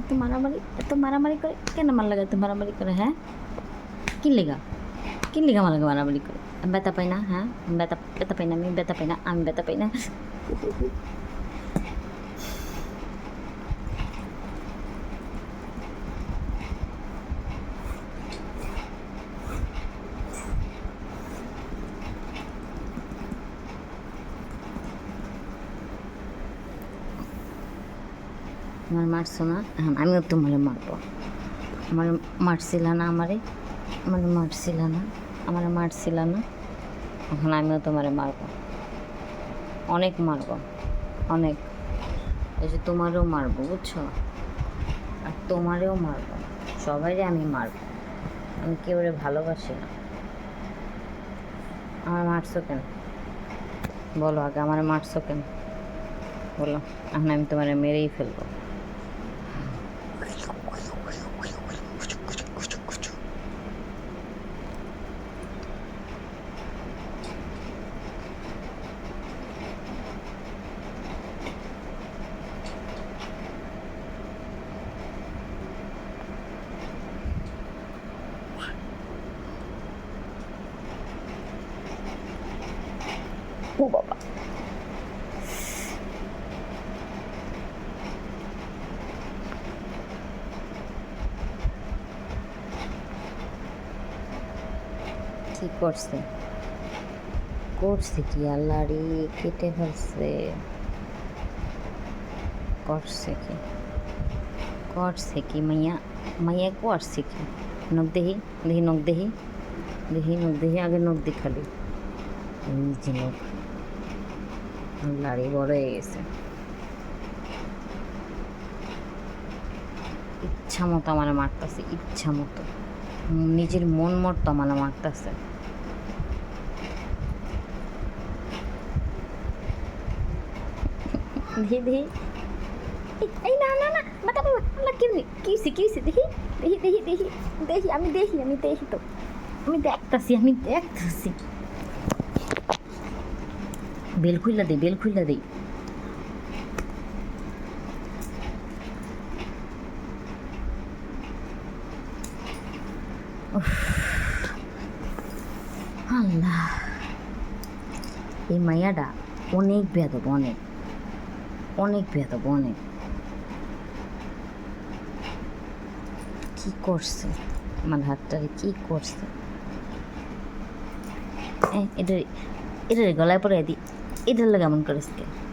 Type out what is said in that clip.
এত মারামারি এত মারামারি করে কেন মার লাগে এত মারামারি করে হ্যাঁ? কি লেগা? কি লেগা মার লাগে মারামারি করে? ব্যথা পাই না হ্যাঁ? ব্যথা ব্যথা পাই না, আমি ব্যথা পাই না, আমি ব্যথা পাই না। আমার মারছো না? হ্যাঁ আমিও তোমার মারবো। আমার মারছিল না আমারে? আমার মারছিল না? আমার মারছিল না? এখন আমিও তোমারে মারবো। অনেক মারবো। অনেক। এই যে তোমারও মারবো, বুঝছ? আর তোমারেও মারবো। সবাইরে আমি মারবো। আমি কেউরে ভালোবাসি না? আমার মারছো কেন? বলো আগে, আমার মারছো কেন? বলো। এখন আমি তোমারে মেরেই ফেলব। ও বাবা কি করছে? করছে কি? আল্লাহ কেটে ফেলছে। করছে কি? করছে কি মাইয়া? মাইয়া করছে কি? নখ দেহি দেহি নখ দেহি দেহি নখ দেহি, আগে নখ দেখালি এই যে নখ। রে বড় হয়ে ইচ্ছা মতো আমার মারতেছে ইচ্ছা মতো নিজের মন মতো আমার মারতেছে দেখি দেখি এই- না না না মাথা বাবা আল্লাহ কেমনি কি হয়েছে কি হয়েছে দেখি দেখি দেখি দেখি দেখি আমি দেখি আমি দেখি তো আমি দেখতাছি আমি দেখতাছি বেল খুইলা দে বেল দেই উফ, আল্লাহ। এই মাইয়াটা অনেক বেদব অনেক। অনেক বেদব অনেক। কি করছে? আমার হাতটারে কি করছে? এটা এটার গলায় পরে দি। এটার কেমন করে করেছে